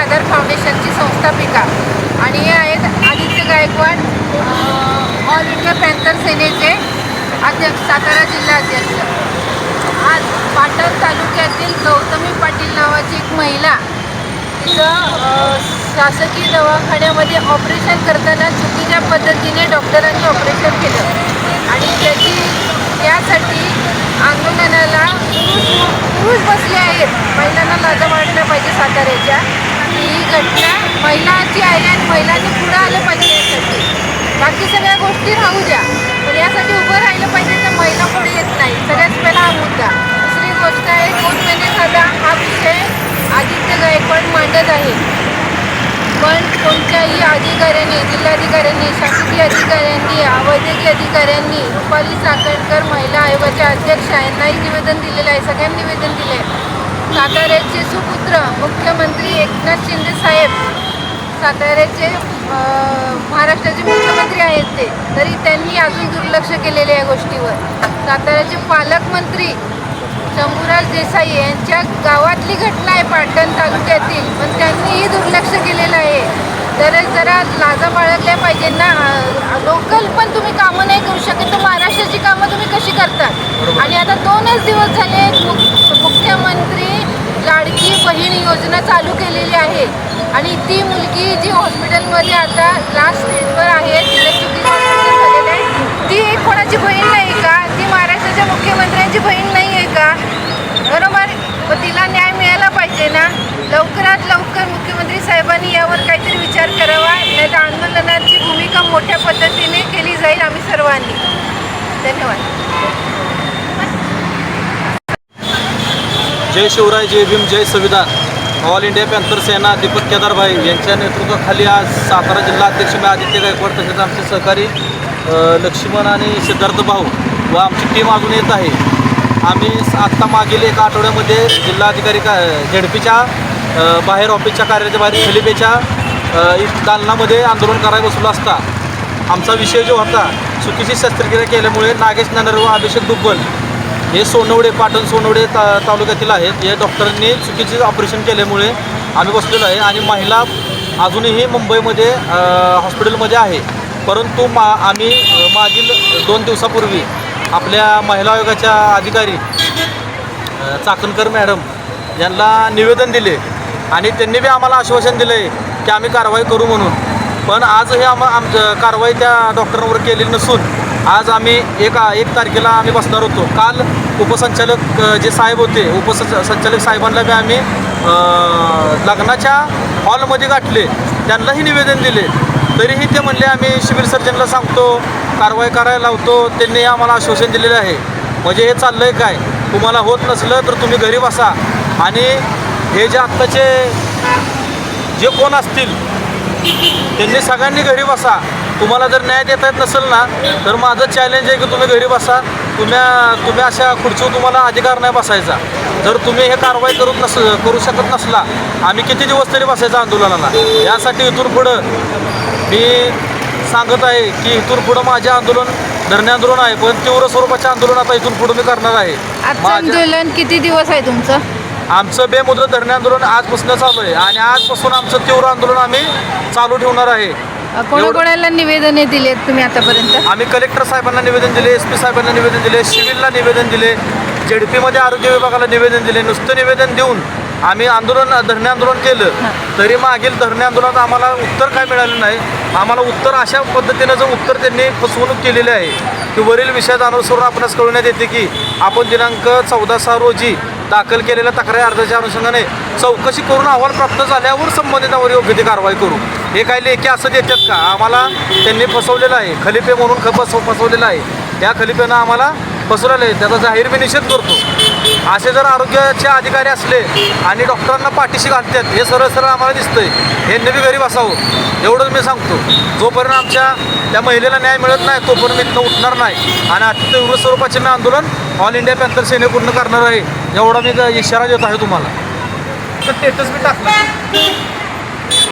आधार फाउंडेशनची संस्थापिका आणि हे आहेत Aditya Gaikwad all India panther सेनेचे अध्यक्ष सातारा जिल्हा अध्यक्ष. आज पाटण तालुक्यातील गौतमी पाटील नावाची एक महिला तिचं शासकीय दवाखान्यामध्ये ऑपरेशन करताना चुकीच्या पद्धतीने डॉक्टरांनी ऑपरेशन केलं. आणि त्याची त्यासाठी आंदोलनाला पुरुष पुरुष बसले आहेत. महिलांना लाजा वाढल्या पाहिजे साताऱ्याच्या. ही घटना महिलाची आहे आणि महिलांनी पुढं आलं पाहिजे यासाठी. बाकी सगळ्या गोष्टी राहू द्या. पण यासाठी उभं राहिलं पाहिजे तर महिला पुढे येत नाही. सगळ्यात पहिला हा मुद्दा दुसरी गोष्ट आहे दोन महिने झाला हा विषय आदित्य गायकवाड मांडत आहे. पण कोणत्याही अधिकाऱ्यांनी जिल्हाधिकाऱ्यांनी शासकीय अधिकाऱ्यांनी वैद्यकीय अधिकाऱ्यांनी रुपाली साखरकर महिला आयोगाच्या अध्यक्ष यांनाही निवेदन दिलेलं आहे. सगळ्यांनी निवेदन दिले आहे साताऱ्याचे सुपुत्र मुख्यमंत्री एकनाथ शिंदे साहेब साताऱ्याचे महाराष्ट्राचे मुख्यमंत्री आहेत ते. तरी त्यांनी अजून दुर्लक्ष केलेले या गोष्टीवर. साताऱ्याचे पालकमंत्री शंभूराज देसाई यांच्या गावातली घटना आहे पाटण तालुक्यातील पण त्यांनीही दुर्लक्ष केलेलं आहे. तर जरा लाजा बाळगल्या पाहिजे ना. लोकल पण तुम्ही कामं नाही करू शकत तर महाराष्ट्राची कामं तुम्ही कशी करतात आणि आता दोनच दिवस झाले मुख्यमंत्री लाडकी बहीण योजना चालू केलेली आहे. आणि ती मुलगी जी हॉस्पिटलमध्ये आता लास्ट स्टेजवर आहे तिला झालेलं आहे ती एक कोणाची बहीण नाही का? ती महाराष्ट्राच्या मुख्यमंत्र्यांची बहीण नाही आहे का? बरोबर? मग तिला न्याय मिळाला पाहिजे ना? लवकरात लवकर मुख्यमंत्री साहेबांनी यावर काहीतरी विचार करावा. नाही तर आंदोलनाची भूमिका मोठ्या पद्धतीने केली जाईल आम्ही सर्वांनी. धन्यवाद. जय शिवराय जय भीम जय संविधान. All India panther Sena Deepak Kedarbhai यांच्या नेतृत्वाखाली आज सातारा जिल्हा अध्यक्ष मी आदित्य गायकवाड तसेच आमचे सहकारी लक्ष्मण आणि सिद्धार्थ भाऊ व आमची टीम अजून येत आहे. आम्ही आत्ता मागील एका आठवड्यामध्ये जिल्हाधिकारी का झेडपीच्या बाहेर ऑफिसच्या कार्यालयाच्या बाहेर खलिपेच्या दालनामध्ये आंदोलन करायला बसलो असता. आमचा विषय जो होता चुकीची शस्त्रक्रिया केल्यामुळे नागेश नाणार व अभिषेक दुब्बल हे सोनवडे पाटण सोनवडे ता तालुक्यातील आहेत. या डॉक्टरांनी चुकीचे ऑपरेशन केल्यामुळे आम्ही बसलेलो आहे आणि महिला अजूनही मुंबईमध्ये हॉस्पिटलमध्ये आहे. परंतु मा आम्ही मागील दोन दिवसापूर्वी आपल्या महिला आयोगाच्या अधिकारी चाकणकर मॅडम यांना निवेदन दिले आणि त्यांनी बी आम्हाला आश्वासन दिलं आहे की आम्ही कारवाई करू म्हणून. पण आज हे आम आमच्या कारवाई त्या डॉक्टरांवर केलेली नसून आज आम्ही एका एक तारखेला आम्ही बसणार होतो. काल उपसंचालक जे साहेब होते उपसं संचालक साहेबांना बी आम्ही लग्नाच्या हॉलमध्ये गाठले. त्यांनाही निवेदन दिले. तरीही ते म्हणले आम्ही सिव्हिल सर्जनला सांगतो कारवाई करायला लावतो. त्यांनी आम्हाला आश्वासन दिलेलं आहे. म्हणजे हे चाललं आहे काय? तुम्हाला होत नसलं तर तुम्ही घरी बसा. आणि हे जे आत्ताचे जे कोण असतील त्यांनी सगळ्यांनी घरी बसा. तुम्हाला जर न्याय देता येत नसेल ना तर माझं चॅलेंज आहे की तुम्ही घरी बसा. तुम्ही तुम्ही अशा खुर्चीवर तुम्हाला अधिकार नाही बसायचा. जर तुम्ही हे कारवाई करू नस करू शकत नसला आम्ही किती दिवस तरी बसायचं आंदोलनाला. यासाठी इथून पुढं मी सांगत आहे की इथून पुढं माझे आंदोलन धरणे आंदोलन आहे पण तीव्र स्वरूपाचे आंदोलन आता इथून पुढं मी करणार आहे. आजचं माझ्या- आंदोलन किती दिवस आहे तुमचं? आमचं बेमुद्र धरणे आंदोलन आजपासून चालू आहे आणि आजपासून आमचं तीव्र आंदोलन आम्ही चालू ठेवणार आहे. कोणाकोणाला निवेदने दिलेत तुम्ही आतापर्यंत? आम्ही कलेक्टर साहेबांना निवेदन दिले एस पी साहेबांना निवेदन दिले सिव्हिलला निवेदन दिले जेडपीमध्ये आरोग्य विभागाला निवेदन दिले. नुसतं निवेदन देऊन आम्ही आंदोलन धरणे आंदोलन केलं. तरी मागील धरणे आंदोलनात आम्हाला उत्तर काय मिळालं नाही. आम्हाला उत्तर अशा पद्धतीनं जर उत्तर त्यांनी फसवणूक केलेली आहे की वरील विषयात अनुसरून आपणास कळवण्यात येते की आपण दिनांक चौदा सहा रोजी दाखल केलेल्या तक्रारी अर्जाच्या अनुषंगाने चौकशी करून अहवाल प्राप्त झाल्यावर संबंधितावर योग्य ती कारवाई करू. हे काही लेखी असं देतात का? आम्हाला त्यांनी फसवलेलं आहे. खलिपे म्हणून ख फसव फसवलेलं आहे. या खलिपेनं आम्हाला फसवलेलं आहे. त्याचा जाहीर मी निषेध करतो. असे जर आरोग्याचे अधिकारी असले आणि डॉक्टरांना पाठीशी घालतात हे सरळ सरळ आम्हाला दिसतंय. हे नवी गरीब असावं एवढंच मी सांगतो. जोपर्यंत आमच्या त्या महिलेला न्याय मिळत नाही तोपर्यंत इथं उठणार नाही. आणि अति तीव्र स्वरूपाचे मी आंदोलन ऑल इंडिया पॅन्थर सेनेकडून करणार आहे. एवढा मी इशारा देत आहे तुम्हाला. स्टेटस मी टाकला.